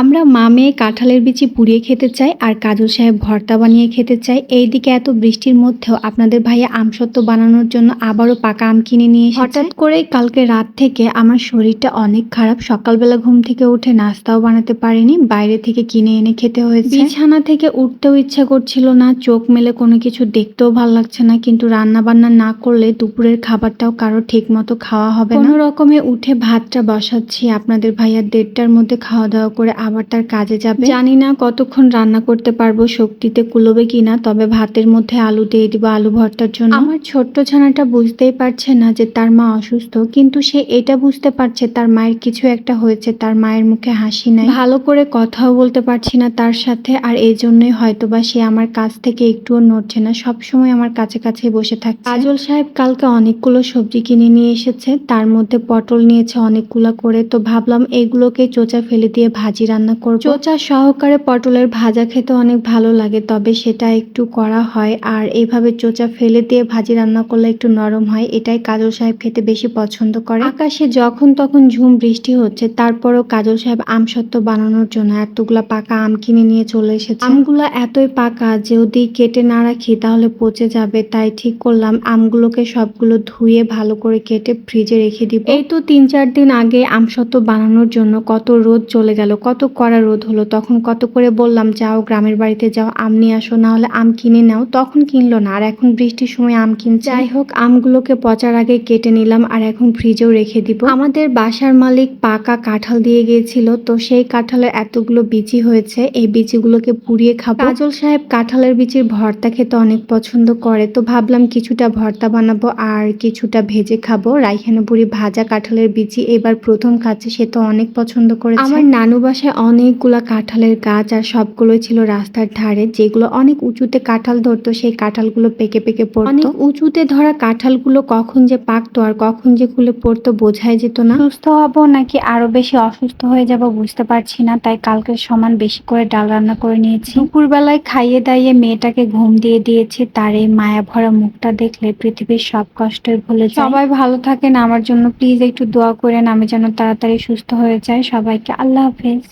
আমরা মা মেয়ে কাঁঠালের বিচি পুড়িয়ে খেতে চাই আর কাজল সাহেব ভর্তা বানিয়ে খেতে চাই। এইদিকে এত বৃষ্টির মধ্যেও আপনাদের ভাইয়া আমসত্ত্ব বানানোর জন্য আবারও পাকা আম কিনে নিয়ে হঠাৎ করে কালকে রাত থেকে আমার শরীরটা অনেক খারাপ। সকালবেলা ঘুম থেকে উঠে নাস্তাও বানাতে পারিনি বাইরে থেকে কিনে এনে খেতে হয়েছে। বিছানা থেকে উঠতেও ইচ্ছা করছিল না চোখ মেলে কোনো কিছু দেখতেও ভালো লাগছে না কিন্তু রান্না বান্না না করলে দুপুরের খাবারটাও কারও ঠিক মতো খাওয়া হবে না। কোনো রকমে উঠে ভাতটা বসাচ্ছি। আপনাদের ভাইয়া দেড়টার মধ্যে খাওয়া দাওয়া করে আবার তার কাজে যাবে? জানি না কতক্ষণ রান্না করতে পারব শক্তিতে কুলোবে কিনা তবে ভাতের মধ্যে আলু দিয়ে দিব আলু ভর্তার জন্য। আমার ছোট্ট ছানাটা বুঝতেই পারছে না যে তার মা অসুস্থ কিন্তু সে এটা বুঝতে পারছে তার মায়ের কিছু একটা হয়েছে তার মায়ের মুখে হাসি নাই। ভালো করে কথাও বলতে পারছি না তার সাথে আর এই জন্যই হয়তোবা সে আমার কাছ থেকে একটুও নড়ছে না সব সময় আমার কাছে কাছেই বসে থাকে কাজল সাহেব কালকে অনেকগুলো সবজি কিনে নিয়ে এসেছে তার মধ্যে পটল নিয়েছে অনেকগুলো করে তো ভাবলাম এগুলোকে চোচা ফেলে দিয়ে ভাজি রান্না করব। চোচা সহকারে পটলের ভাজা খেতে অনেক ভালো লাগে তবে সেটা একটু করা হয়। আর এইভাবে চোচা ফেলে দিয়ে ভাজি রান্না করলে একটু নরম হয় এটাই কাজল সাহেব খেতে বেশি পছন্দ করে। আকাশে যখন তখন ঝুম বৃষ্টি হচ্ছে তারপরও কাজল সাহেব আমসত্ত্ব বানানোর জন্য এতগুলা পাকা আম কিনে নিয়ে চলে এসেছে। আমগুলো এতই পাকা যদি কেটে না রাখি তাহলে পচে যাবে তাই ঠিক করলাম আমগুলোকে সবগুলো ধুয়ে ভালো করে কেটে ফ্রিজে রেখে দিব। এই তো তিন চার দিন আগে আমসত্ত্ব বানানোর জন্য কত রোদ চলে গেল কত কড়া রোদ হলো। তখন কত করে বললাম, যাও গ্রামের বাড়িতে যাও, আম নিয়ে আসো না হলে আম কিনে নাও। তখন কিনলো না, আর এখন বৃষ্টির সময় আম কিনছে। যাই হোক, আমগুলোকে পচার আগে কেটে নিলাম, আর এখন ফ্রিজেও রেখে দিব। আমাদের বাসার মালিক পাকা কাঁঠাল দিয়ে গিয়েছিল, তো সেই কাঁঠালের এতগুলো বিচি হয়েছে, এই বিচিগুলোকে পুড়িয়ে খাব। কাজল সাহেব কাঁঠালের বিচির ভর্তা খেতে অনেক পছন্দ করে, তো ভাবলাম কিছুটা ভর্তা বানাবো আর কিছুটা ভেজে খাব। রাইখানা বুড়ি ভাজা কাঁঠালের বিচি এবার প্রথম খাচ্ছে, সে তো অনেক পছন্দ করেছে। আমার নানু বাসায় অনেকগুলা কাঁঠালের গাছ আর সবগুলোই ছিল রাস্তার ধারে যেগুলো অনেক উঁচুতে কাঁঠাল ধরতো সেই কাঁঠালগুলো পেকে পেকে পড়তো। অনেক উঁচুতে ধরা কাঁঠালগুলো কখন যে পাকতো আর কখন যে খুলে পড়তো বোঝাই যেত না। সুস্থ হব নাকি আরও বেশি অসুস্থ হয়ে যাব বুঝতে পারছি না তাই কালকের সমান বেশি করে ডাল রান্না করে নিয়েছি। দুপুরবেলায় খাইয়ে দাইয়ে মেয়েটাকে ঘুম দিয়ে দিয়েছি তার এই মায়া ভরা মুখটা দেখলে পৃথিবীর সব কষ্টের ভুলে যায়। সবাই ভালো থাকেন আমার জন্য প্লিজ একটু দোয়া করেন আমি যেন তাড়াতাড়ি সুস্থ হয়ে যাই। সবাইকে আল্লাহ হাফেজ।